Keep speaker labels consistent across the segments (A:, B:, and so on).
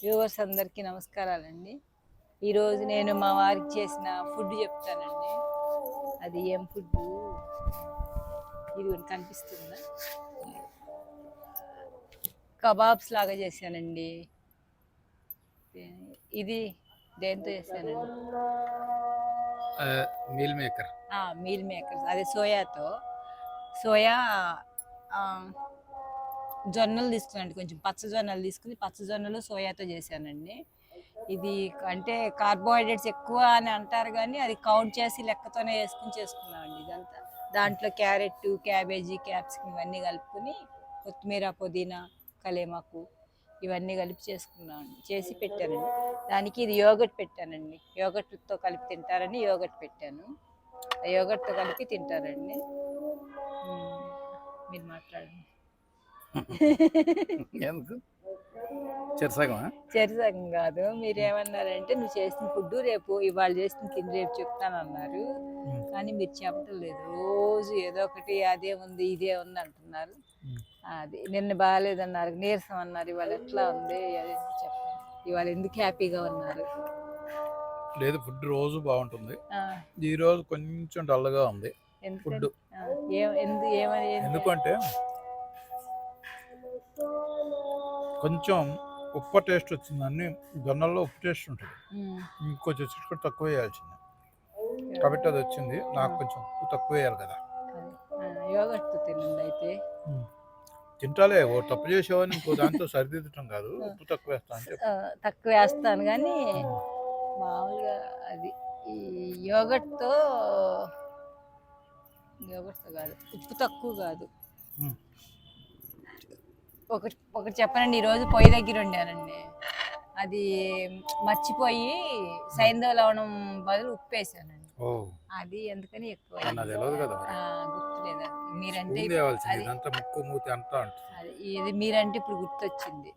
A: Viewers అందరికీ నమస్కారాలండి. ఈరోజు నేను మా వారికి చేసిన ఫుడ్ చెప్తానండి. అది ఏం ఫుడ్ ఇది కనిపిస్తుందా? కబాబ్స్ లాగా చేశానండి. ఇది దేంతో చేశానండి?
B: Meal maker.
A: మీల్ మేకర్స్ అదే సోయాతో. సోయా జొన్నలు తీసుకున్నాండి కొంచెం పచ్చ జొన్నలు తీసుకుని పచ్చ జొన్నలు సోయాతో చేశానండి. ఇది అంటే కార్బోహైడ్రేట్స్ ఎక్కువ అని అంటారు కానీ అది కౌంట్ చేసి లెక్కతోనే వేసుకుని చేసుకున్నామండి ఇదంతా. దాంట్లో క్యారెట్ క్యాబేజీ క్యాప్సికమ్ ఇవన్నీ కలుపుకొని కొత్తిమీర పుదీనా కలేమాకు ఇవన్నీ కలిపి చేసుకున్నామండి. చేసి పెట్టానండి. దానికి ఇది యోగట్ పెట్టానండి. యోగట్తో కలిపి తింటారని యోగట్ పెట్టాను. ఆ యోగట్తో కలిపి తింటారండి. మీరు మాట్లాడండి.
B: ఎందుకు? చెరసగమా
A: చెరిసగం కాదు. మీరేమన్నారంటే నువ్వు చేసిన ఫుడ్ రేపు ఇవాళ చేసిన తిని రేపు చెప్తాను అన్నారు కానీ మీరు చెప్పడం లేదు. రోజు ఏదో ఒకటి అదే ఉంది ఇదే ఉంది అంటున్నారు. అది నిన్న బాగాలేదన్నారు. నీరసం అన్నారు. ఇవాళ ఎట్లా ఉంది? అది చెప్పండి ఇవాళ ఎందుకు హ్యాపీగా ఉన్నారు?
B: లేదు ఫుడ్ రోజు బాగుంటుంది. ఈ రోజు కొంచెం డల్గా ఉంది? ఫుడ్? ఎందుకంటే కొంచెం ఉప్పు టేస్ట్ వచ్చింది అన్ని జొన్నల్లో ఉప్పు టేస్ట్ ఉంటుంది. ఇంకొంచెం చిట్టుకొని తక్కువ వేయాల్సింది. కాబట్టి అది వచ్చింది. నాకు కొంచెం ఉప్పు తక్కువ వేయాలి కదా.
A: తినండి అయితే.
B: తింటాలే. ఓ తప్పు చేసేవాడిని ఇంకో దాంతో సరిదిద్దటం కాదు. ఉప్పు తక్కువ వేస్తా అని చెప్పి
A: ఆ, తక్కువ వేస్తాను కానీ మామూలుగా అది ఈ యోగట్తో యోగట్తో కాదు. ఉప్పు తక్కువ కాదు. ఒకటి ఒకటి చెప్పనండి. ఈరోజు పొయ్యి దగ్గర ఉండానండి అది మర్చిపోయి సైంధవ లవణం బదులు ఉప్పు వేసానండి. అది ఎందుకని ఎక్కువ గుర్తులేదు. మీరంటే ఇది మీరంటే ఇప్పుడు గుర్తొచ్చింది.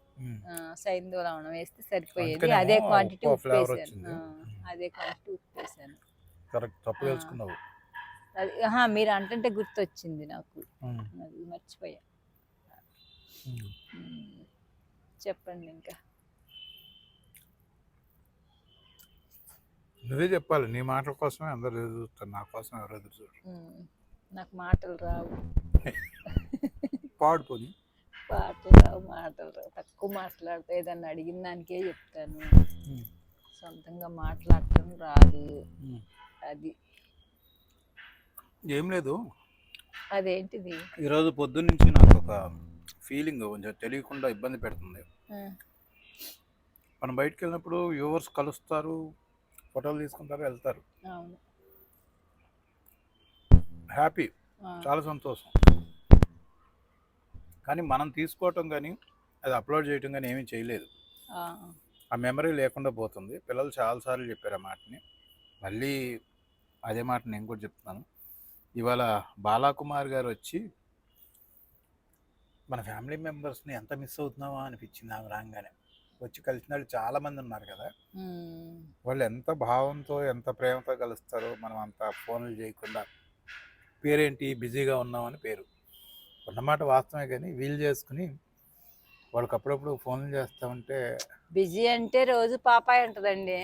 A: సైంధవ లవణం వేస్తే సరిపోయేది. అదే క్వాంటిటీ
B: ఉప్పు
A: వేసాను. అదే క్వాంటిటీ ఉప్పు వేసాను. మీరు అంటుంటే గుర్తొచ్చింది నాకు. మర్చిపోయా. చెప్పండి ఇంకా.
B: నువ్వే చెప్పాలి నీ మాటల కోసమే అందరు ఎదురు చూస్తారు నా కోసం ఎవరు ఎదురు చూడరు.
A: నాకు మాటలు రావు.
B: పాడుకొని.
A: పాటలు రావు మాటలు రావు. తక్కువ మాట్లాడతా ఏదన్నా అడిగిన దానికే చెప్తాను. సొంతంగా మాట్లాడటం రాదు. అది.
B: ఏం లేదు.
A: అదేంటిది?
B: ఈరోజు పొద్దున్న నుంచి నాకు ఒక ఫీలింగ్ కొంచెం తెలియకుండా ఇబ్బంది పెడుతుంది. మనం బయటికి వెళ్ళినప్పుడు వ్యూవర్స్ కలుస్తారు ఫోటోలు తీసుకుంటారు వెళ్తారు. హ్యాపీ చాలా సంతోషం. కానీ మనం తీసుకోవటం కానీ అది అప్లోడ్ చేయటం కానీ ఏమీ చేయలేదు.
A: ఆ,
B: ఆ మెమరీ లేకుండా పోతుంది. పిల్లలు చాలాసార్లు చెప్పారు ఆ మాటని. మళ్ళీ అదే మాట నేను కూడా చెప్తున్నాను. ఇవాళ బాలాకుమార్ గారు వచ్చి మన ఫ్యామిలీ మెంబర్స్ని ఎంత మిస్ అవుతున్నామా అనిపించింది ఆమె రాగానే. వచ్చి కలిసిన వాళ్ళు చాలామంది ఉన్నారు కదా. వాళ్ళు ఎంత భావంతో ఎంత ప్రేమతో కలుస్తారో మనం అంత ఫోన్లు చేయకుండా పేరేంటి బిజీగా ఉన్నామని పేరు. ఉన్నమాట వాస్తవమే కానీ వీలు చేసుకుని వాళ్ళకి అప్పుడప్పుడు ఫోన్లు చేస్తూ ఉంటే
A: బిజీ అంటే రోజు పాపాయి ఉంటదండి.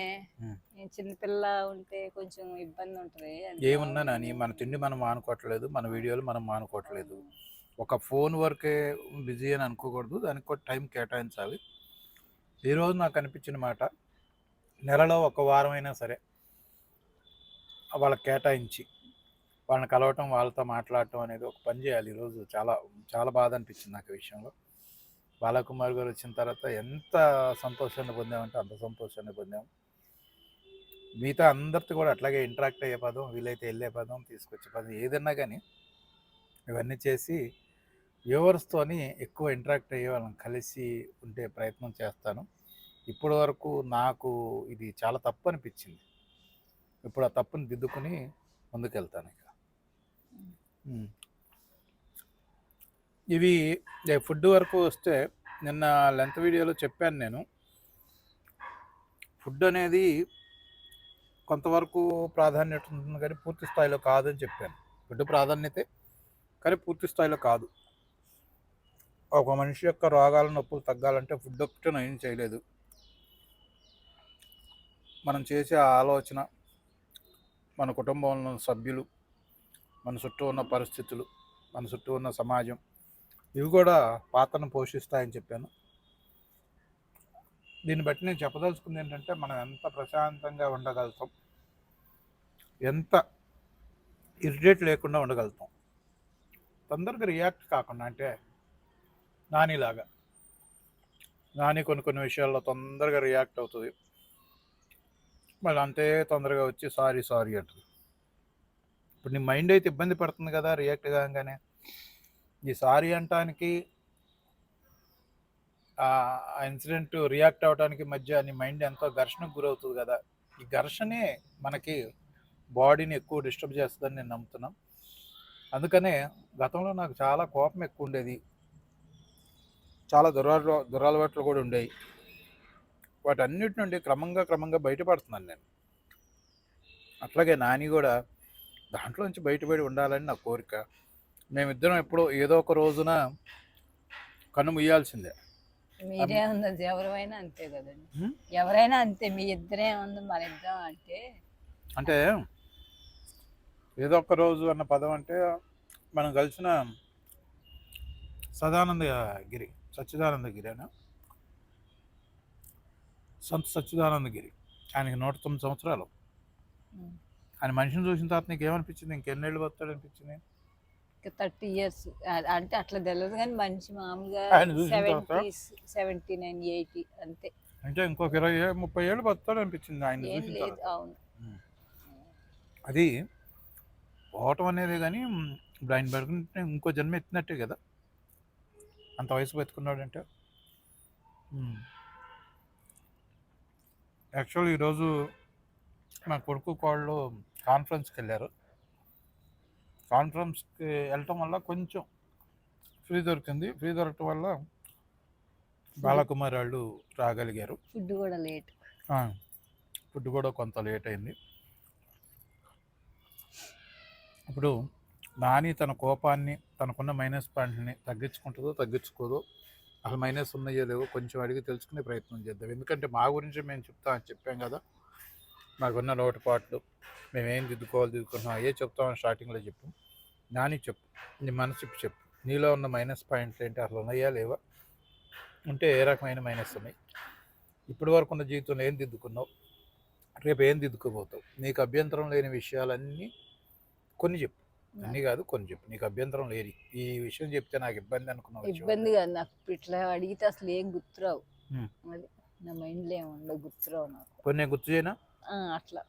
A: చిన్నపిల్ల ఉంటే కొంచెం ఇబ్బంది ఉంటది.
B: ఏమున్నా నాని మన తిండి మనం మానుకోవట్లేదు మన వీడియోలు మనం మానుకోవట్లేదు. ఒక ఫోన్ వరకే బిజీ అని అనుకోకూడదు. దానికి కూడా టైం కేటాయించాలి. ఈరోజు నాకు అనిపించిన మాట నెలలో ఒక వారం అయినా సరే వాళ్ళకి కేటాయించి వాళ్ళని కలవటం వాళ్ళతో మాట్లాడటం అనేది ఒక పని చేయాలి. ఈరోజు చాలా చాలా బాధ అనిపించింది నాకు విషయంలో. బాలకుమార్ గారు వచ్చిన తర్వాత ఎంత సంతోషాన్ని పొందామంటే అంత సంతోషాన్ని పొందాం. మిగతా అందరితో కూడా అట్లాగే ఇంటరాక్ట్ అయ్యే పదం వీలైతే వెళ్ళే పదం తీసుకొచ్చే పదం ఏదన్నా కానీ ఇవన్నీ చేసి వ్యూవర్స్తోని ఎక్కువ ఇంటరాక్ట్ అయ్యే వాళ్ళని కలిసి ఉండే ప్రయత్నం చేస్తాను. ఇప్పటి వరకు నాకు ఇది చాలా తప్పు అనిపించింది. ఇప్పుడు ఆ తప్పుని దిద్దుకుని ముందుకెళ్తాను ఇక. ఇవి ఫుడ్ వరకు వస్తే నిన్న లెంత్ వీడియోలో చెప్పాను నేను. ఫుడ్ అనేది కొంతవరకు ప్రాధాన్యత ఉంటుంది కానీ పూర్తి స్థాయిలో కాదని చెప్పాను. ఫుడ్ ప్రాధాన్యతే కానీ పూర్తి స్థాయిలో కాదు. ఒక మనిషి యొక్క రోగాల నొప్పులు తగ్గాలంటే ఫుడ్ ఒక్కటే నయం చేయలేదు. మనం చేసే ఆలోచన మన కుటుంబంలో సభ్యులు మన చుట్టూ ఉన్న పరిస్థితులు మన చుట్టూ ఉన్న సమాజం ఇవి కూడా పాత్రను పోషిస్తాయని చెప్పాను. దీన్ని బట్టి నేను చెప్పదలుచుకుంది ఏంటంటే మనం ఎంత ప్రశాంతంగా ఉండగలుగుతాం ఎంత ఇరిటేట్ లేకుండా ఉండగలుగుతాం. తొందరగా రియాక్ట్ కాకుండా అంటే నానిలాగా. నాని కొన్ని కొన్ని విషయాల్లో తొందరగా రియాక్ట్ అవుతుంది. మళ్ళీ అంతే తొందరగా వచ్చి సారీ సారీ అంటుంది. ఇప్పుడు నీ మైండ్ అయితే ఇబ్బంది పడుతుంది కదా రియాక్ట్ కాగానే. ఈ సారీ అంటానికి ఆ ఇన్సిడెంట్ రియాక్ట్ అవడానికి మధ్య నీ మైండ్ ఎంతో ఘర్షణకు గురవుతుంది కదా. ఈ ఘర్షణే మనకి బాడీని ఎక్కువ డిస్టర్బ్ చేస్తుందని నేను నమ్ముతున్నాను. అందుకనే గతంలో నాకు చాలా కోపం ఎక్కువ ఉండేది. చాలా దురల దురలవాట్లు కూడా ఉండేవి వాటన్నిటి నుండి క్రమంగా క్రమంగా బయటపడుతున్నాను నేను. అట్లాగే నాని కూడా దాంట్లో నుంచి బయటపడి ఉండాలని నా కోరిక. మేమిద్దరం ఎప్పుడో ఏదో ఒక రోజున కన్ను ముయ్యాల్సిందే.
A: మీరే ఉన్నది ఎవరైనా అంతే కదండి? ఎవరైనా అంతే మీ ఇద్దరే ఉంది మన ఇద్దరం అంటే
B: అంటే ఏదో ఒక రోజు అన్న పదం అంటే మనం కలిసిన సదానంద గిరి సచ్చిదానంద గిరి అనా సంత సచ్చిదానంద గిరి ఆయనకి నూట తొమ్మిది సంవత్సరాలు ఆయన మనిషిని చూసిన తర్వాత నీకు ఏమనిపించింది ఇంకెన్నేళ్ళు వస్తాడు అనిపించింది
A: థర్టీ ఇయర్స్. అంటే అట్లా తెలియదు కానీ మంచి మామూలుగా? సెవెంటీ సెవెంటీ నైన్ ఎయిటీ అంతే.
B: అంటే ఇంకొక ఇరవై ముప్పై ఏళ్ళు బతాడు అనిపించింది ఆయన
A: లేదు అవును.
B: అది పోవటం అనేది కానీ ఆయన పెడుకుంటే ఇంకో జన్మ ఎత్తినట్టే కదా. అంత వయసు బతుకున్నాడంటే యాక్చువల్ ఈరోజు నా కొడుకు కోళ్ళు కాన్ఫరెన్స్కి వెళ్ళారు. కాన్ఫరెన్స్కి వెళ్ళటం వల్ల కొంచెం ఫ్రీ దొరికింది. ఫ్రీ దొరకటం వల్ల బాలకుమార్ వాళ్ళు రాగలిగారు.
A: ఫుడ్ కూడా లేట్.
B: ఫుడ్ కూడా కొంత లేట్ అయింది. ఇప్పుడు నాని తన కోపాన్ని తనకున్న మైనస్ పాయింట్ని తగ్గించుకుంటుందో తగ్గించుకోదో అసలు మైనస్ ఉన్నాయో లేవో కొంచెం అడిగి తెలుసుకునే ప్రయత్నం చేద్దాం. ఎందుకంటే మా గురించి మేము చెప్తామని చెప్పాం కదా మాకున్న లోటుపాట్లు మేమేం దిద్దుకోవాలి దిద్దుకుంటున్నాం అయ్యే చెప్తామని స్టార్టింగ్లో చెప్పు. నాని చెప్పు నీ మనసు చెప్పు చెప్పు నీలో ఉన్న మైనస్ పాయింట్లు ఏంటి అసలు ఉన్నాయా లేవా? ఉంటే ఏ రకమైన మైనస్ ఉన్నాయి? ఇప్పటి వరకు ఉన్న జీవితంలో ఏం దిద్దుకున్నావు? రేపు ఏం దిద్దుకోబోతావు? నీకు అభ్యంతరం లేని విషయాలన్నీ కొన్ని చెప్పు. అన్నీ కాదు కొన్ని చెప్పు. నీకు అభ్యంతరం లేని ఈ విషయం చెప్తే నాకు ఇబ్బంది అనుకున్న విషయం
A: ఇబ్బంది కాదు నాకు ఇట్లా అడిగితే అసలు ఏం గుర్తురావు. అది నా మైండ్లో ఏమి ఉండవు గుర్తురావు నాకు.
B: కొన్ని నేను గుర్తు చేయనా?
A: అట్లా.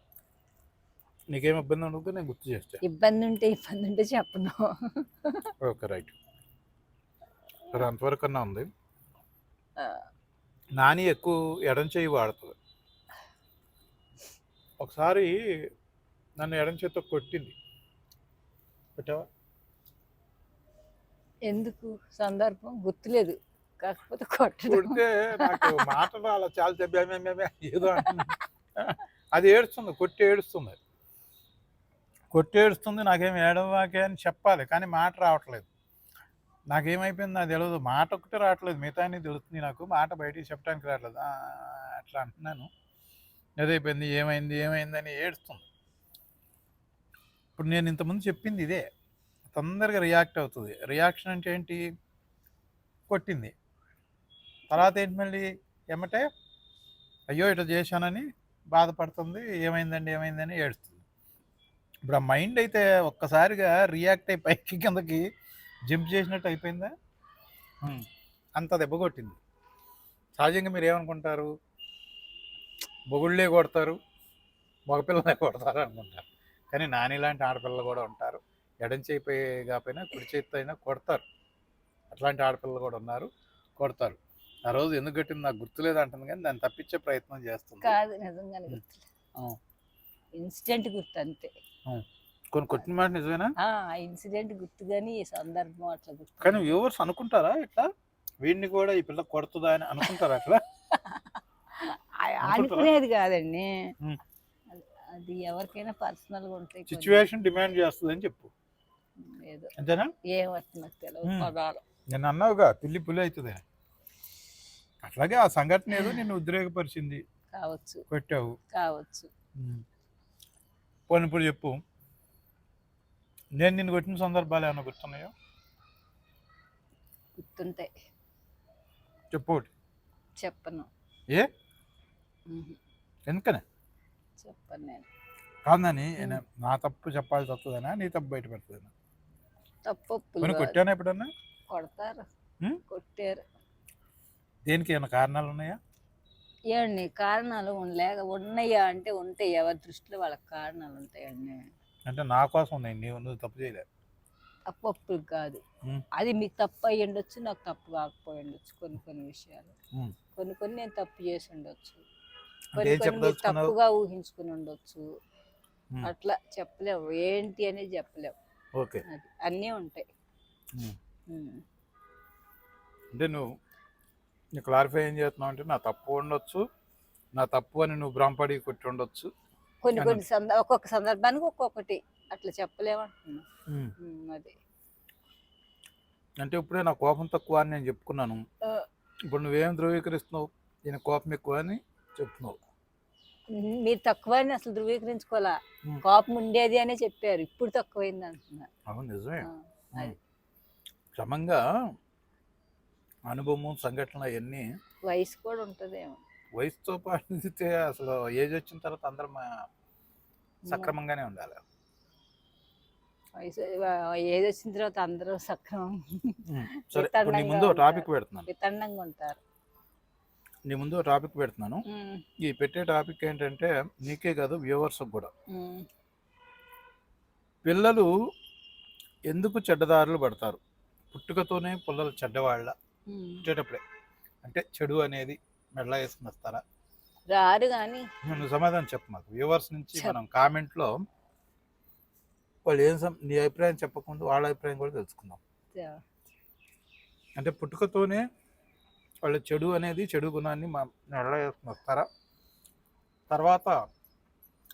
B: నీకేం ఇబ్బంది ఉండదు నేను గుర్తు చేస్తాను
A: ఇబ్బంది ఉంటే ఇబ్బంది ఉంటే చెప్పను.
B: Okay right. సరే అంతవరకు అన్నా ఉంది నాని ఎక్కువ ఎడం చేయి వాడుతుంది. ఒకసారి నన్ను ఎడం చేత్తో కొట్టింది. కొట్టావా
A: ఎందుకు? సందర్భం గుర్తులేదు. కాకపోతే కొట్టడం.
B: కొడితే నాకు మాటలు అలా చాలా ఏదో. అది ఏడుస్తుంది. కొట్టి ఏడుస్తుంది కొట్టి ఏడుస్తుంది. నాకేం ఏడవాకే అని చెప్పాలి. కానీ మాట రావట్లేదు. నాకేమైపోయింది నాకు తెలియదు మాట ఒకటి రావట్లేదు. మిగతా అన్ని తెలుస్తుంది నాకు. మాట బయటికి చెప్పడానికి రావట్లేదు. ఆ, అట్లా అంటున్నాను. ఏదైపోయింది? ఏమైంది? ఏమైందని ఏడుస్తుంది. ఇప్పుడు నేను ఇంతకుముందు చెప్పింది ఇదే. తొందరగా రియాక్ట్ అవుతుంది. రియాక్షన్ అంటే ఏంటి? కొట్టింది. తర్వాత ఏంటి మళ్ళీ? ఏమంటే అయ్యో ఇట్లా చేశానని బాధపడుతుంది. ఏమైందండి ఏమైందని ఏడుస్తుంది. ఇప్పుడు ఆ మైండ్ అయితే ఒక్కసారిగా రియాక్ట్ అయి పైకి కిందకి జంప్ చేసినట్టు అయిపోయిందా. అంత దెబ్బ కొట్టింది. సహజంగా మీరు ఏమనుకుంటారు? మొగుళ్ళే కొడతారు. మగపిల్లలే కొడతారు అనుకుంటారు కానీ నాని లాంటి ఆడపిల్లలు కూడా ఉంటారు. ఎడం చేయి కాకపోయినా కుడి చేతితో అయినా కొడతారు. అట్లాంటి ఆడపిల్లలు కూడా ఉన్నారు కొడతారు. ఆ రోజు ఎందుకు కట్టింది నాకు గుర్తులేదు అంటుంది కానీ దాన్ని తప్పించే ప్రయత్నం చేస్తుంది.
A: కాదు నిజంగానే గుర్తులేదు. ఇన్సిడెంట్ గుర్తు అంతే.
B: కొన్ని కొట్టిన మాట నిజమేనా?
A: ఆ ఇన్సిడెంట్ గుర్తు కానీ ఈ సందర్భం అట్లా గుర్తు
B: కానీ వ్యూవర్స్ అనుకుంటారా ఇట్లా? వీడిని కూడా ఈ పిల్ల కొడుతుందా అని అనుకుంటారా అట్లా?
A: అనుకునేది కాదండి. అది- ఎవరికైనా పర్సనల్గా ఉంటాయి కొన్ని.
B: సిచ్యువేషన్ డిమాండ్ చేస్తుంది అని చెప్పు.
A: ఏదో
B: అంతేనా?
A: ఏమవుతుంది నాకు తెలియదు
B: ఉమ్.
A: పదాలు.
B: నేను అన్నావుగా పిల్లి పులి అవుతుంది. అట్లాగే ఆ సంఘటన ఏదో నిన్ను ఉద్రేకపరిచింది.
A: కావచ్చు.
B: కొట్టావు.
A: కావచ్చు.
B: పోనీ ఇప్పుడు చెప్పు. నేను నిన్ను కొట్టిన సందర్భాలు ఏమైనా గుర్తున్నాయో?
A: గుర్తుంటాయి.
B: చెప్పు ఒకటి.
A: చెప్పను.
B: ఏ? ఎందుకనే?
A: చెప్పను నేను
B: కాదని నా తప్పు చెప్పాల్సి వస్తుందనా నీ తప్పు బయట పెడుతుందనా
A: తప్పు.
B: కొట్టానా ఎప్పుడన్నా?
A: కొడతారు? కొట్టారు.
B: దేనికి ఏమైనా కారణాలు ఉన్నాయా?
A: ఏమండి కారణాలు లేక ఉన్నాయా అంటే ఉంటాయి ఎవరి దృష్టిలో వాళ్ళకి కారణాలు ఉంటాయండి.
B: అంటే నా కోసం ఉన్నాయి నీవు నువ్వు తప్పు చేయలేదు
A: తప్పు ఒప్పులు కాదు. అది మీకు తప్పు అయ్యి ఉండొచ్చు నాకు తప్పు కాకపోయి ఉండొచ్చు కొన్ని కొన్ని విషయాలు. కొన్ని కొన్ని నేను తప్పు చేసి ఉండొచ్చు. కొన్ని కొన్ని తప్పుగా ఊహించుకుని ఉండొచ్చు. అట్లా చెప్పలేము ఏంటి అనేది చెప్పలేము
B: ఓకే.
A: అన్నీ ఉంటాయి.
B: అంటే నువ్వు నీ క్లారిఫై ఏం చేస్తున్నావు అంటే నా తప్పు ఉండొచ్చు నా తప్పు అని నువ్వు భ్రమపడి కొట్టి ఉండొచ్చు.
A: కొన్ని
B: అనం-
A: కొన్ని సంద ఒక్కొక్క సందర్భానికి ఒక్కొక్కటి. అట్లా చెప్పలేమంటున్నా అది.
B: అంటే ఇప్పుడే నా కోపం తక్కువ అని నేను చెప్పుకున్నాను. ఇప్పుడు నువ్వేం ధృవీకరిస్తున్నావు? ఈయన కోపం ఎక్కువ అని చెప్తున్నావు.
A: మీరు తక్కువ అని అసలు ధృవీకరించుకోవాలా. కోపం ఉండేది అనే చెప్పారు. ఇప్పుడు తక్కువైంది అంటున్నారు
B: అవును నిజమే. క్రమంగా అనుభవం సంఘటనలు అవన్నీ
A: వయసు కూడా ఉంటుందేమో.
B: వయసుతో పాటితే అసలు ఏజ్ వచ్చిన తర్వాత అందరం సక్రమంగానే ఉండాలి.
A: వయసు ఏది వచ్చిన తర్వాత అందరూ సక్రమం
B: సరే ముందు టాపిక్. పెడుతున్నాను.
A: వితండంగా ఉంటారు.
B: నీ ముందు టాపిక్ పెడుతున్నాను. ఈ పెట్టే టాపిక్ ఏంటంటే నీకే కాదు వ్యూవర్స్ కూడా. పిల్లలు ఎందుకు చెడ్డదారులు పడతారు? పుట్టుకతోనే పిల్లలు చెడ్డవాళ్ళ. పుట్టేటప్పుడే అంటే చెడు అనేది మెడల వేసుకుని వస్తారా?
A: రారు కానీ
B: నువ్వు సమాధానం చెప్పు మాకు. వ్యూవర్స్ నుంచి. మనం కామెంట్లో వాళ్ళు ఏం నీ అభిప్రాయం చెప్పకుండా వాళ్ళ అభిప్రాయం కూడా తెలుసుకుందాం. అంటే పుట్టుకతోనే వాళ్ళ చెడు అనేది చెడు గుణాన్ని మా వేసుకుని వస్తారా తర్వాత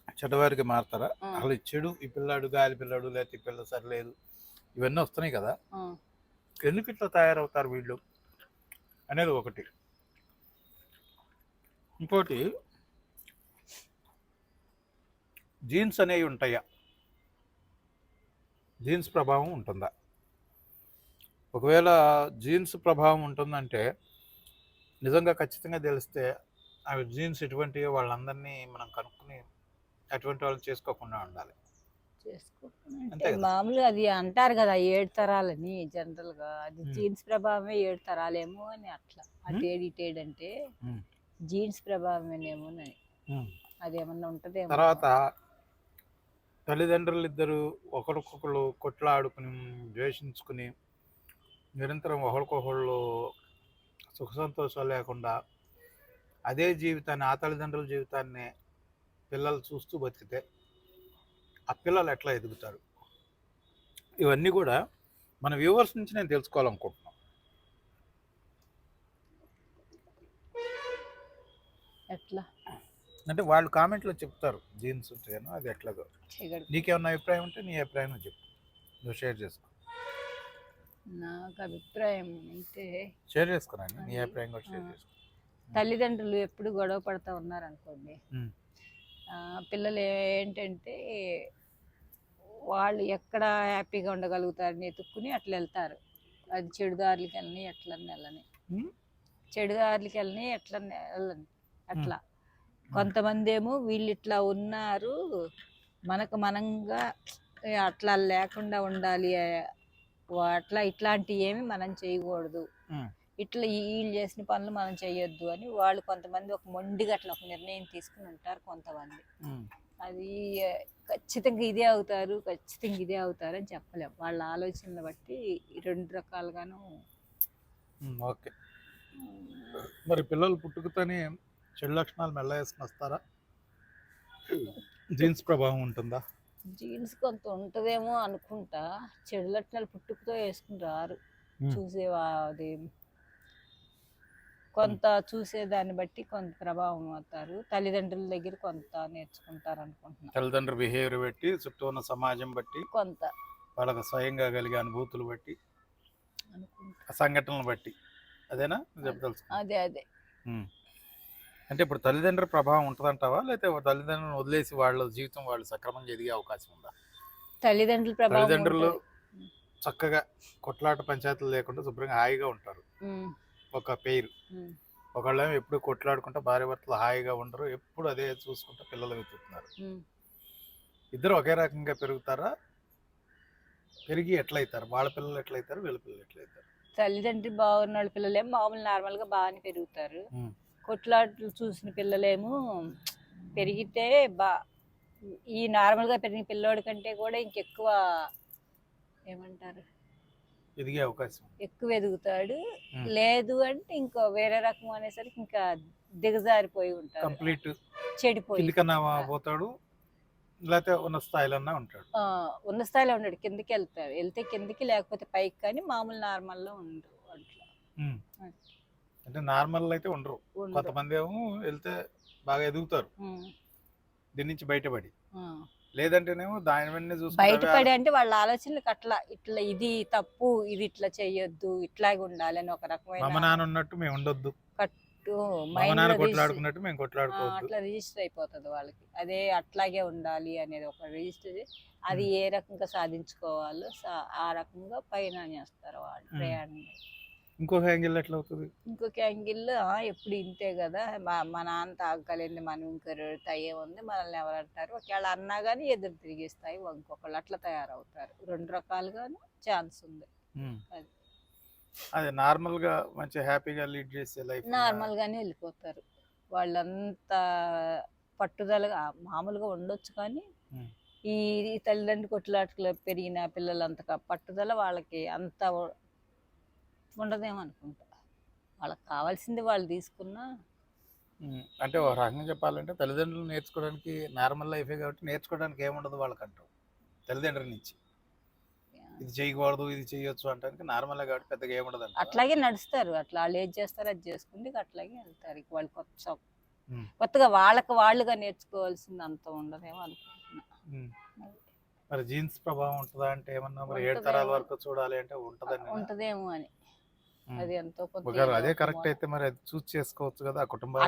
B: చెడ్డవారికి మారుతారా. అసలు చెడు ఈ పిల్లాడు గాలి పిల్లాడు లేకపోతే ఈ పిల్ల సరిలేదు. ఇవన్నీ వస్తున్నాయి కదా. ఎందుకు ఇట్లా తయారవుతారు వీళ్ళు? అనేది ఒకటి. ఇంకోటి జీన్స్ అనేవి ఉంటాయా? జీన్స్ ప్రభావం ఉంటుందా? ఒకవేళ జీన్స్ ప్రభావం ఉంటుందంటే నిజంగా ఖచ్చితంగా తెలిస్తే అవి జీన్స్ ఎటువంటివో వాళ్ళందరినీ మనం కనుక్కుని అటువంటి వాళ్ళు చేసుకోకుండా ఉండాలి.
A: మామూలుగా అది అంటారు కదా ఏడు తరాలని జనరల్గా అది. జీన్స్ ప్రభావమే ఏడు తరాలేమో అని అట్లా అటు
B: ఉమ్.
A: ఏడు ఇటు ఏడు అంటే. జీన్స్ ప్రభావమేనేమో అని. అదేమన్నా ఉంటదేమో
B: తర్వాత తల్లిదండ్రులు ఇద్దరు ఒకరికొకరు కొట్లాడుకుని ద్వేషించుకుని నిరంతరం ఒకరికొకళ్ళు సుఖ సంతోషాలు లేకుండా అదే జీవితాన్ని ఆ తల్లిదండ్రుల జీవితాన్ని పిల్లలు చూస్తూ బతికితే ఆ పిల్లలు ఎట్లా ఎదుగుతారు? ఇవన్నీ కూడా మన వ్యూవర్స్ నుంచి నేను తెలుసుకోవాలనుకుంటున్నాను
A: ఎట్లా?
B: అంటే వాళ్ళు కామెంట్లో చెప్తారు జీన్స్ ఉంటాయనో అది ఎట్లాగో. నీకేమన్నా అభిప్రాయం ఉంటే నీ అభిప్రాయం చెప్పు. నువ్వు షేర్ చేసుకో.
A: నాకు అభిప్రాయం అంటే
B: షేర్ చేసుకున్నాను నీ అభిప్రాయం కూడా షేర్
A: ఆ.
B: చేసుకో.
A: తల్లిదండ్రులు ఎప్పుడు గొడవ పడతా ఉన్నారనుకోండి. ఆ, పిల్లలు ఏంటంటే వాళ్ళు ఎక్కడ హ్యాపీగా ఉండగలుగుతారని ఎత్తుక్కుని అట్లా వెళ్తారు. అది చెడు దారులకి వెళ్ళని ఎట్లా వెళ్ళని.
B: ఉమ్.
A: చెడు దారులకి వెళ్ళని ఎట్లా వెళ్ళని. అట్లా. కొంతమంది ఏమో వీళ్ళు ఇట్లా ఉన్నారు మనకు మనంగా అట్లా లేకుండా ఉండాలి అట్లా ఇట్లాంటివి ఏమి మనం చేయకూడదు. ఇట్లా వీళ్ళు చేసిన పనులు మనం చేయొద్దు అని వాళ్ళు కొంతమంది ఒక మొండిగా అట్లా ఒక నిర్ణయం తీసుకుని ఉంటారు కొంతమంది. అది ఖచ్చితంగా ఇదే అవుతారు ఖచ్చితంగా ఇదే అవుతారు అని చెప్పలేం. వాళ్ళ ఆలోచనలు బట్టి రెండు రకాలుగాను
B: ఓకే. మరి పిల్లలు పుట్టుకతోనే చెడు లక్షణాలు మెల్ల వేసుకుని వస్తారా జీన్స్ ప్రభావం ఉంటుందా?
A: జీన్స్ కొంత ఉంటదేమో అనుకుంటా. చెడు లక్షణాలు పుట్టుకతో వేసుకుని రారు.
B: ఉమ్.
A: చూసే వా- అది కొంత చూసే దాన్ని బట్టి కొంత ప్రభావం అవుతారు. తల్లిదండ్రుల దగ్గర కొంత నేర్చుకుంటారు అనుకుంటున్నా.
B: తల్లిదండ్రుల బిహేవియర్ బట్టి చుట్టూ ఉన్న సమాజం బట్టి
A: కొంత.
B: వాళ్ళకి స్వయంగా కలిగే అనుభూతులు బట్టి సంఘటనలు బట్టి. అదేనా? చెప్పదలుచు
A: అదే అదే
B: అంటే ఇప్పుడు తల్లిదండ్రుల ప్రభావం ఉంటుందంటావా? లేకపోతే తల్లిదండ్రులను వదిలేసి వాళ్ళ జీవితం వాళ్ళు సక్రమంగా ఎదిగే అవకాశం ఉందా?
A: తల్లిదండ్రుల ప్రభావం
B: తల్లిదండ్రులు. చక్కగా కొట్లాట పంచాయతీలు లేకుండా శుభ్రంగా హాయిగా ఉంటారు. ఒక పేరు. ఒకళ్ళేమో ఎప్పుడు కొట్లాడుకుంటా భార్య భర్తలు హాయిగా ఉండరు. ఎప్పుడు అదే చూసుకుంటా పిల్లలు వెతుకుతున్నారు. ఇద్దరు ఒకే రకంగా పెరుగుతారా? పెరిగి ఎట్లయితారు? వాళ్ళ పిల్లలు ఎట్లయితారు? వీళ్ళ పిల్లలు ఎట్లయితారు?
A: తల్లిదండ్రులు బాగున్న వాళ్ళ పిల్లలేమో మామూలు నార్మల్గా బాగానే పెరుగుతారు. కొట్లాటలు చూసిన పిల్లలేమో పెరిగితే బా ఈ నార్మల్గా పెరిగిన పిల్లోడి కంటే కూడా ఇంకెక్కువ ఏమంటారు?
B: ఎదిగే అవకాశం.
A: ఎక్కువ ఎదుగుతాడు. లేదు అంటే ఇంకో వేరే రకం అనేసరికి ఇంకా దిగజారిపోయి ఉంటారు
B: కంప్లీట్
A: చెడిపోయి.
B: పోతాడు లేకపోతే ఉన్న స్థాయిలన్నా ఉంటాడు.
A: ఉన్న స్థాయిలో ఉన్నాడు కిందికి వెళ్తాడు వెళ్తే కిందికి లేకపోతే పైకి కానీ మామూలు నార్మల్లో ఉండరు అట్లా.
B: అంటే నార్మల్ అయితే ఉండరు. కొంతమంది ఏమో వెళ్తే బాగా ఎదుగుతారు. దీని నుంచి బయటపడి. లేదంటేనేమో దాని వెంటనే
A: బయటపడి అంటే వాళ్ళ ఆలోచనలకు అట్లా ఇట్లా ఇది తప్పు ఇది ఇట్లా చెయ్యొద్దు ఇట్లాగే ఉండాలి అని ఒక రకమైన
B: నాన్న ఉన్నట్టు మేము ఉండొద్దు.
A: కట్టు మైండ్
B: కొట్లాడుకున్నట్టు మేము కొట్లాడుకోవద్దు.
A: అట్లా రిజిస్టర్ అయిపోతుంది వాళ్ళకి. అదే అట్లాగే ఉండాలి అనేది ఒక రిజిస్టర్ అది ఏ రకంగా సాధించుకోవాలో ఆ రకంగా పైన చేస్తారు వాళ్ళు. ప్రయాణం.
B: ఇంకొక యాంగిల్ ఎట్లా అవుతుంది
A: ఇంకొక యాంగిల్ ఎప్పుడు ఇంతే కదా. మా మా నాన్న తాగలేంది మనం ఇంకొకరు అయ్యే ఉంది మనల్ని ఎవరు అంటారు? ఒకవేళ అన్నా కానీ ఎదురు తిరిగిస్తాయి ఇంకొకళ్ళు అట్లా తయారవుతారు. రెండు రకాలుగాను ఛాన్స్ ఉంది. అది.
B: అదే నార్మల్గా మంచి హ్యాపీగా లీడ్ చేసే లైఫ్
A: నార్మల్ గానే వెళ్ళిపోతారు. వాళ్ళంతా పట్టుదలగా మామూలుగా ఉండొచ్చు కానీ. ఈ తల్లిదండ్రులు కొట్లాటలో పెరిగిన పిల్లలంత పట్టుదల వాళ్ళకి అంత ఉండదేమో అనుకుంటా వాళ్ళకి కావాల్సింది వాళ్ళు తీసుకున్నా
B: అంటే ఒక రకంగా చెప్పాలంటే తల్లిదండ్రులు నేర్చుకోవడానికి నార్మల్ లైఫే కాబట్టి నేర్చుకోవడానికి ఏముండదు వాళ్ళకంటావు తల్లిదండ్రుల నుంచి ఇది చేయకూడదు ఇది చేయొచ్చు అంటే నార్మల్ కాబట్టి పెద్దగా ఏముండదు?
A: అట్లాగే నడుస్తారు అట్లా వాళ్ళు ఏది చేస్తారో అది చేసుకుంటే ఇక అట్లాగే వెళ్తారు ఇక వాళ్ళు కొత్త. కొత్తగా వాళ్ళకి వాళ్ళుగా నేర్చుకోవాల్సింది అంత ఉండదేమో అనుకుంటున్నా.
B: మరి జీన్స్ ప్రభావం ఉంటుందా అంటే ఏమన్నా మరి ఏడు తరాల. వరకు చూడాలి అంటే ఉంటదని
A: ఉంటదేమో అని. అది ఎంతో
B: అదే కరెక్ట్ అయితే మరి అది చూస్ చేసుకోవచ్చు కదా ఆ కుటుంబాలు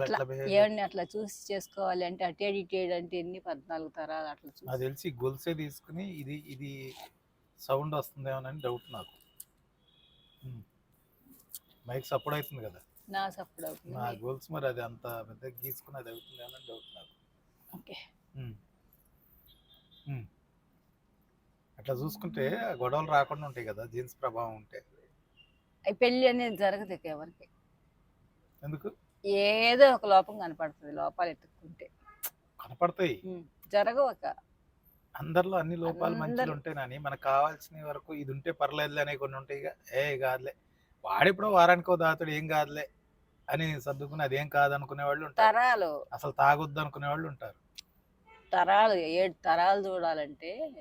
A: అట్లా చూసి చేసుకోవాలి అంటే అటేడ్ ఇటేడ్ అంటే ఎన్ని పద్నాలుగు తరాలు అట్లా
B: నాకు తెలిసి గొలుసే తీసుకుని ఇది ఇది సౌండ్ వస్తుందేమోనని డౌట్ నాకు. మైక్ సపోర్ట్ అవుతుంది కదా.
A: నా సప్పుడు అవుతుంది
B: నా గోల్స్ మరి అది అంత పెద్ద గీసుకుని అది అవుతుందేమో డౌట్ నాకు.
A: ఓకే.
B: అట్లా చూసుకుంటే ఆ గొడవలు రాకుండా ఉంటాయి కదా జీన్స్ ప్రభావం ఉంటే.
A: పెళ్ళి అనేది జరగదు ఎవరికి.
B: ఎందుకు?
A: ఏదో ఒక లోపం కనపడుతుంది లోపాలు ఎత్తుక్కుంటే.
B: కనపడతాయి.
A: జరగవక
B: అందరిలో అన్ని లోపాలు మంచిలు
A: అందరూ-
B: ఉంటాయినని మనకు కావాల్సిన వరకు ఇది ఉంటే పర్లేదులే అనే కొన్ని ఉంటాయి ఇక. ఏ కాదులే. వాడిప్పుడు వారానికో దాతుడు ఏం కాదులే అని సర్దుకుని అదేం కాదు అనుకునే వాళ్ళు ఉంటారు.
A: తరాలు.
B: అసలు తాగొద్దు అనుకునే వాళ్ళు ఉంటారు.
A: తరాలు ఏడు తరాలు చూడాలంటే.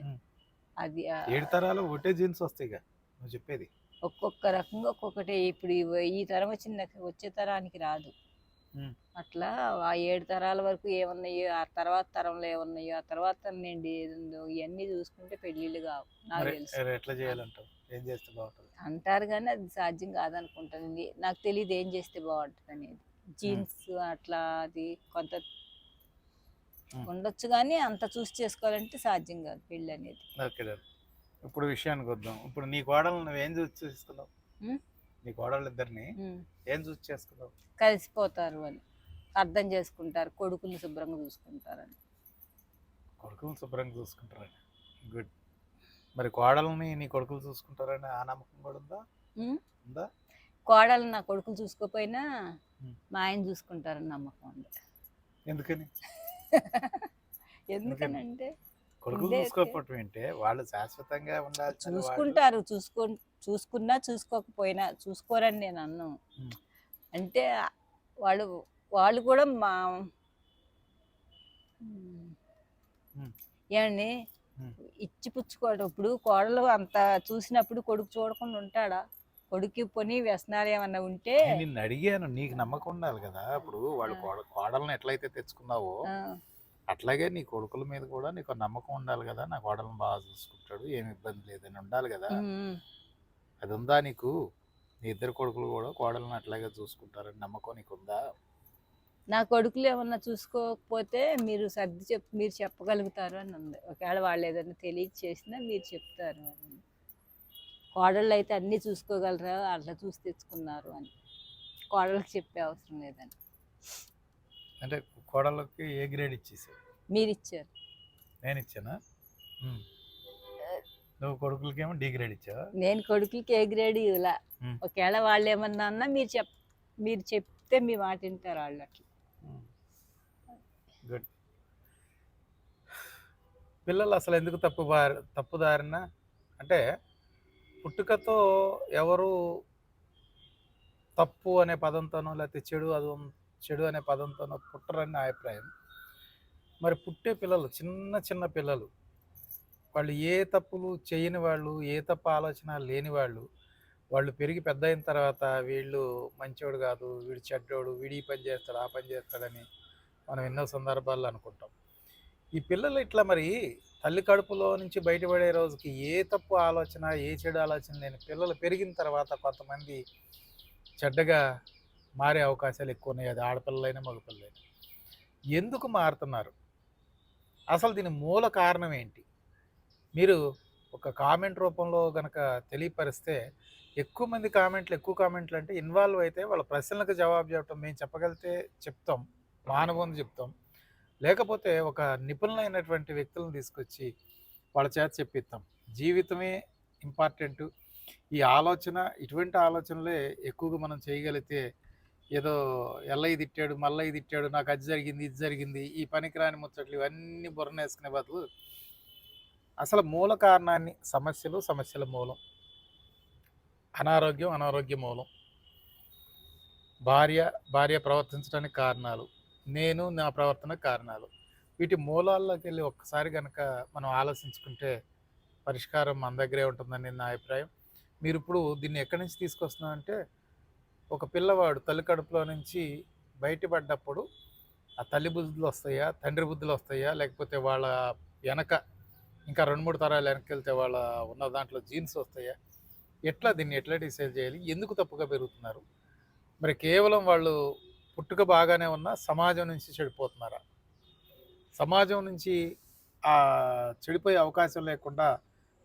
A: అది
B: ఏడు తరాలు ఒకటే జీన్స్ వస్తాయి నువ్వు చెప్పేది.
A: ఒక్కొక్క రకంగా ఒక్కొక్కటి. ఇప్పుడు ఈ- తరం వచ్చిన వచ్చే తరానికి రాదు. అట్లా ఆ ఏడు తరాల వరకు ఏమున్నాయో ఆ తర్వాత తరంలో ఏమున్నాయో ఆ తర్వాత నిండి ఏది ఉందో ఇవన్నీ చూసుకుంటే పెళ్ళిళ్ళు కావు. నాకు
B: మరి
A: తెలుసు.
B: మరి ఎట్లా చేయాలంటావు? ఏం చేస్తే బాగుంటుంది
A: అంటారు కానీ అది సాధ్యం కాదనుకుంటాను. నాకు తెలియదు ఏం చేస్తే బాగుంటుంది అనేది. జీన్స్ అట్లా అది కొంత. ఉండొచ్చు కానీ అంత చూసి చేసుకోవాలంటే సాధ్యం కాదు పెళ్ళి అనేది.
B: ఇప్పుడు విషయానికి వద్దాం. ఇప్పుడు నీ కోడలు నువ్వేం చూసి చేసుకున్నావు?
A: ఉమ్.
B: నీ కోడలు ఇద్దరిని. ఏం చూసి చేసుకున్నావు?
A: కలిసిపోతారు అని. అర్థం చేసుకుంటారు. కొడుకుని శుభ్రంగా చూసుకుంటారని.
B: కొడుకులు శుభ్రంగా చూసుకుంటారని. గుడ్ మరి కోడల్ని నీ కొడుకులు చూసుకుంటారని ఆ నమ్మకం కూడా ఉందా. ఉందా?
A: కోడలు నా కొడుకులు చూసుకోపోయినా. మా ఆయన చూసుకుంటారని నమ్మకం ఉంది.
B: ఎందుకని?
A: ఎందుకనంటే
B: కొడుకులు
A: ఉండే-
B: చూసుకోకపోవటం ఏంటే వాళ్ళు శాశ్వతంగా వాళ్ళు-
A: చూసుకుంటారు చూసుకో చూసుకున్నా చూసుకోకపోయినా చూసుకోరని నేను అన్నాను
B: ఉమ్.
A: అంటే వాళ్ళు వాళ్ళు కూడా మా. ఏమండి. ఇచ్చి పుచ్చుకోవడం ఇప్పుడు కోడలు అంత చూసినప్పుడు కొడుకు చూడకుండా ఉంటాడా? కొడుకు పొని వ్యసనాలు ఏమన్నా ఉంటే
B: నేను అడిగాను నీకు నమ్మకం ఉండాలి కదా. ఇప్పుడు వాళ్ళు కోడ కోడల్ని ఎట్లయితే తెచ్చుకున్నావో అట్లాగే నీ కొడుకుల మీద కూడా నీకు నమ్మకం ఉండాలి కదా నా కోడల్ని బాగా చూసుకుంటాడు ఏమి ఇబ్బంది లేదని ఉండాలి కదా. అది ఉందా నీకు? నీ ఇద్దరు కొడుకులు కూడా కోడల్ని అట్లాగే చూసుకుంటారని నమ్మకం నీకు ఉందా
A: నా కొడుకులు ఏమన్నా చూసుకోకపోతే మీరు సర్ది చెప్ మీరు చెప్పగలుగుతారు అని ఉంది. ఒకవేళ వాళ్ళు ఏదైనా తెలియక చేసినా మీరు చెప్తారు అని కోడళ్ళు అయితే అన్నీ చూసుకోగలరా? అట్లా చూసి తెచ్చుకున్నారు అని. కోడళ్ళకి చెప్పే అవసరం లేదని.
B: అంటే కోడళ్ళకి ఏ గ్రేడ్ ఇచ్చేసావు?
A: మీరు ఇచ్చారు
B: నేను ఇచ్చానా? ఉమ్. నువ్వు కొడుకులకేమో డి గ్రేడ్ ఇచ్చావా?
A: నేను కొడుకులకి ఏ గ్రేడ్ ఇలా
B: మ్మ్.
A: ఒకవేళ వాళ్ళు ఏమన్నా అన్నా మీరు చెప్ మీరు చెప్తే మీ మాట వింటారు వాళ్ళు అట్లా.
B: గుడ్. పిల్లలు అసలు ఎందుకు తప్పు బారి తప్పుదారిన అంటే పుట్టుకతో ఎవరు తప్పు అనే పదంతోనో లేకపోతే చెడు అది చెడు అనే పదంతోనో పుట్టరని నా అభిప్రాయం. మరి పుట్టే పిల్లలు చిన్న చిన్న పిల్లలు వాళ్ళు ఏ తప్పులు చేయని వాళ్ళు ఏ తప్పు ఆలోచన లేని వాళ్ళు వాళ్ళు పెరిగి పెద్ద అయిన తర్వాత వీళ్ళు మంచోడు కాదు వీడు చెడ్డోడు వీడి పని చేస్తాడు ఆ పని చేస్తాడని మనం ఎన్నో సందర్భాల్లో అనుకుంటాం. ఈ పిల్లలు ఇట్లా మరి తల్లి కడుపులో నుంచి బయటపడే రోజుకి ఏ తప్పు ఆలోచన ఏ చెడు ఆలోచన లేని పిల్లలు పెరిగిన తర్వాత కొంతమంది చెడ్డగా మారే అవకాశాలు ఎక్కువ ఉన్నాయి అది ఆడపిల్లలైనా మగపిల్లలైనా. ఎందుకు మారుతున్నారు? అసలు దీని మూల కారణం ఏంటి? మీరు ఒక కామెంట్ రూపంలో గనక తెలియపరిస్తే ఎక్కువ మంది కామెంట్లు ఎక్కువ కామెంట్లు అంటే ఇన్వాల్వ్ అయితే వాళ్ళ ప్రశ్నలకు జవాబు చెప్పడం మేము చెప్పగలిగితే చెప్తాం మానవుని చెప్తాం. లేకపోతే ఒక నిపుణులైనటువంటి వ్యక్తులను తీసుకొచ్చి వాళ్ళ చేత చెప్పిస్తాం. జీవితమే ఇంపార్టెంట్. ఈ ఆలోచన ఇటువంటి ఆలోచనలే ఎక్కువగా మనం చేయగలిగితే ఏదో ఎల్లయ్య తిట్టాడు మల్లయ్య తిట్టాడు నాకు అది జరిగింది ఇది జరిగింది ఈ పనికిరాని ముచ్చట్లు ఇవన్నీ బుర్రనేసుకునే బదులు అసలు మూల కారణాన్ని సమస్యలు సమస్యల మూలం అనారోగ్యం అనారోగ్య మూలం భార్య భార్య ప్రవర్తించడానికి కారణాలు నేను నా ప్రవర్తన కారణాలు వీటి మూలాల్లోకి వెళ్ళి ఒక్కసారి కనుక మనం ఆలోచించుకుంటే పరిష్కారం మన దగ్గరే ఉంటుందని నా అభిప్రాయం. మీరు ఇప్పుడు దీన్ని ఎక్కడి నుంచి తీసుకొస్తున్నారంటే ఒక పిల్లవాడు తల్లి కడుపులో నుంచి బయటపడ్డప్పుడు ఆ తల్లి బుద్ధులు వస్తాయా తండ్రి బుద్ధులు వస్తాయా లేకపోతే వాళ్ళ వెనక ఇంకా రెండు మూడు తరాలు వెనక్కి వెళ్తే వాళ్ళ ఉన్న దాంట్లో జీన్స్ వస్తాయా? ఎట్లా దీన్ని ఎట్లా డిసైడ్ చేయాలి? ఎందుకు తప్పుగా పెరుగుతున్నారు? మరి కేవలం వాళ్ళు పుట్టుక బాగానే ఉన్నా సమాజం నుంచి చెడిపోతున్నారా? సమాజం నుంచి ఆ చెడిపోయే అవకాశం లేకుండా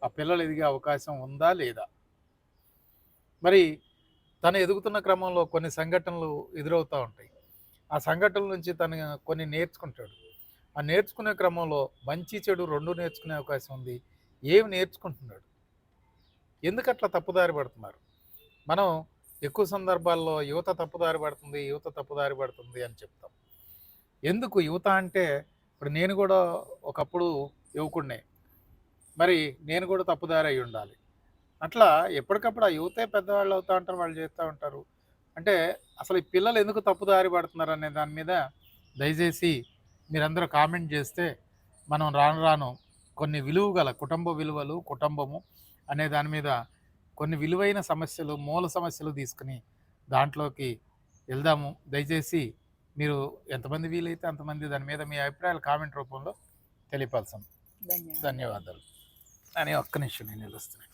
B: ఆ పిల్లలు ఎదిగే అవకాశం ఉందా లేదా? మరి తను ఎదుగుతున్న క్రమంలో కొన్ని సంఘటనలు ఎదురవుతూ ఉంటాయి. ఆ సంఘటనల నుంచి తను కొన్ని నేర్చుకుంటాడు. ఆ నేర్చుకునే క్రమంలో మంచి చెడు రెండు నేర్చుకునే అవకాశం ఉంది. ఏమి నేర్చుకుంటున్నాడు? ఎందుకు అట్లా తప్పుదారి పడుతున్నారు? మనం ఎక్కువ సందర్భాల్లో యువత తప్పుదారి పడుతుంది యువత తప్పుదారి పడుతుంది అని చెప్తాం. ఎందుకు? యువత అంటే ఇప్పుడు నేను కూడా ఒకప్పుడు యువకుడినే. మరి నేను కూడా తప్పుదారి అయి ఉండాలి అట్లా ఎప్పటికప్పుడు ఆ యువతే పెద్దవాళ్ళు అవుతా ఉంటారు వాళ్ళు చేస్తూ ఉంటారు. అంటే అసలు ఈ పిల్లలు ఎందుకు తప్పుదారి పడుతున్నారు అనే దాని మీద దయచేసి మీరందరూ కామెంట్ చేస్తే మనం రాను రాను కొన్ని విలువ గల కుటుంబ విలువలు కుటుంబము అనే దాని మీద కొన్ని విలువైన సమస్యలు మూల సమస్యలు తీసుకుని దాంట్లోకి వెళ్దాము. దయచేసి మీరు ఎంతమంది వీలైతే అంతమంది దాని మీద మీ అభిప్రాయాలు కామెంట్ రూపంలో
A: ధన్యవాదాలు.
B: ధన్యవాదాలు. అని ఒక్క నిమిషం నేను నిలుస్తున్నాను.